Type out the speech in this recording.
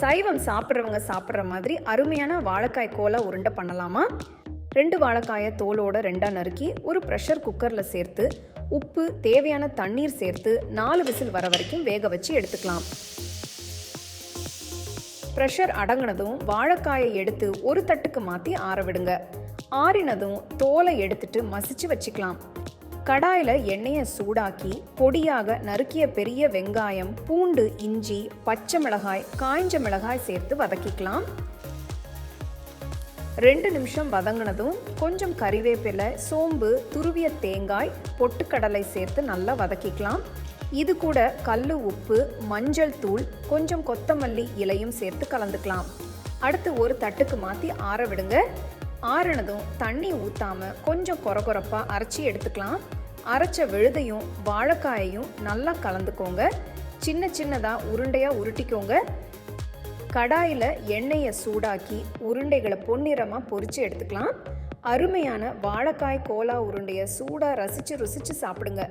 சைவம் சாப்பிட்றவங்க சாப்பிட்ற மாதிரி அருமையான வாழைக்காய் கோலை உருண்டை பண்ணலாமா? ரெண்டு வாழைக்காயை தோலோட ரெண்டாக நறுக்கி ஒரு ப்ரெஷர் குக்கரில் சேர்த்து உப்பு தேவையான தண்ணீர் சேர்த்து நாலு விசில் வர வரைக்கும் வேக வச்சு எடுத்துக்கலாம். ப்ரெஷர் அடங்கினதும் வாழைக்காயை எடுத்து ஒரு தட்டுக்கு மாற்றி ஆற விடுங்க. ஆறினதும் தோலை எடுத்துட்டு மசிச்சு வச்சுக்கலாம். கடாயில் எண்ணெயை சூடாக்கி பொடியாக நறுக்கிய பெரிய வெங்காயம் பூண்டு இஞ்சி பச்சை மிளகாய் காய்ஞ்ச மிளகாய் சேர்த்து வதக்கிக்கலாம். ரெண்டு நிமிஷம் வதங்கினதும் கொஞ்சம் கறிவேப்பிலை சோம்பு துருவிய தேங்காய் பொட்டுக்கடலை சேர்த்து நல்லா வதக்கிக்கலாம். இது கூட கல் உப்பு மஞ்சள் தூள் கொஞ்சம் கொத்தமல்லி இலையும் சேர்த்து கலந்துக்கலாம். அடுத்து ஒரு தட்டுக்கு மாற்றி ஆற விடுங்க. ஆறினதும் தண்ணி ஊற்றாமல் கொஞ்சம் கொரகொரப்பாக அரைச்சி எடுத்துக்கலாம். அரைச்ச விழுதையும் வாழைக்காயையும் நல்லா கலந்துக்கோங்க. சின்ன சின்னதாக உருண்டையாக உருட்டிக்கோங்க. கடாயில் எண்ணெயை சூடாக்கி உருண்டைகளை பொன்னிறமாக பொறிச்சு எடுத்துக்கலாம். அருமையான வாழைக்காய் கோலா உருண்டையை சூடாக ரசித்து ருசித்து சாப்பிடுங்க.